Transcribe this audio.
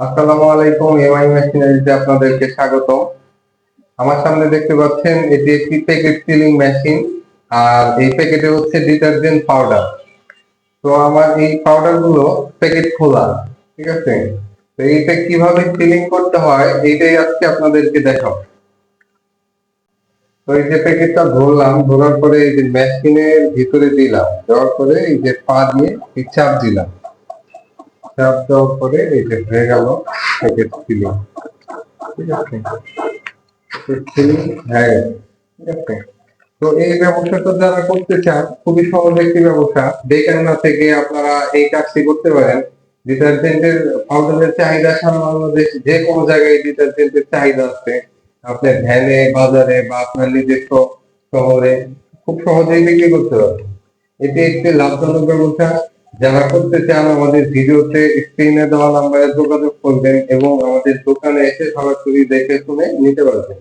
আসসালামু আলাইকুম এমআই মেশিনারিতে আপনাদেরকে স্বাগত আমার সামনে দেখতে পাচ্ছেন, এটি একটি প্যাকেট সিলিং মেশিন আর এই প্যাকেটে হচ্ছে ডিটারজেন্ট পাউডার তো আমার এই পাউডারগুলো প্যাকেট খোলা, ঠিক আছে? তো এইটা কীভাবে সিলিং করতে হয়, এইটাই আজকে আপনাদেরকে দেখাবো। তো এই যে প্যাকেটটা ধরলাম, ধরার পরে এই যে মেশিনের ভিতরে দিলাম, দেওয়ার পরে এই যে পা দিয়ে চাপ দিলাম। চাপ দেওয়ার পরে এই যে হয়ে গেল প্যাকেট ঠিক আছে? তো এই ব্যবসাটা যারা করতে চান, খুবই সহজ একটি ব্যবসা। বেকান্না থেকে আপনারা এই কাজটি করতে পারেন। ডিটারজেন্টের, পাউডারের চাহিদা সারা বাংলাদেশ যে কোনো জায়গায় ডিটারজেন্টের চাহিদা আছে। আপনার ভ্যানে, বাজারে বা আপনার নিজস্ব শহরে খুব সহজেই বিক্রি করতে পারবেন। এটি একটি লাভজনক ব্যবসা। যারা করতে চান আমাদের ভিডিওতে স্ক্রিনে দেওয়া নাম্বারে যোগাযোগ করবেন এবং আমাদের দোকানে এসে সরাসরি দেখে শুনে নিতে পারবেন।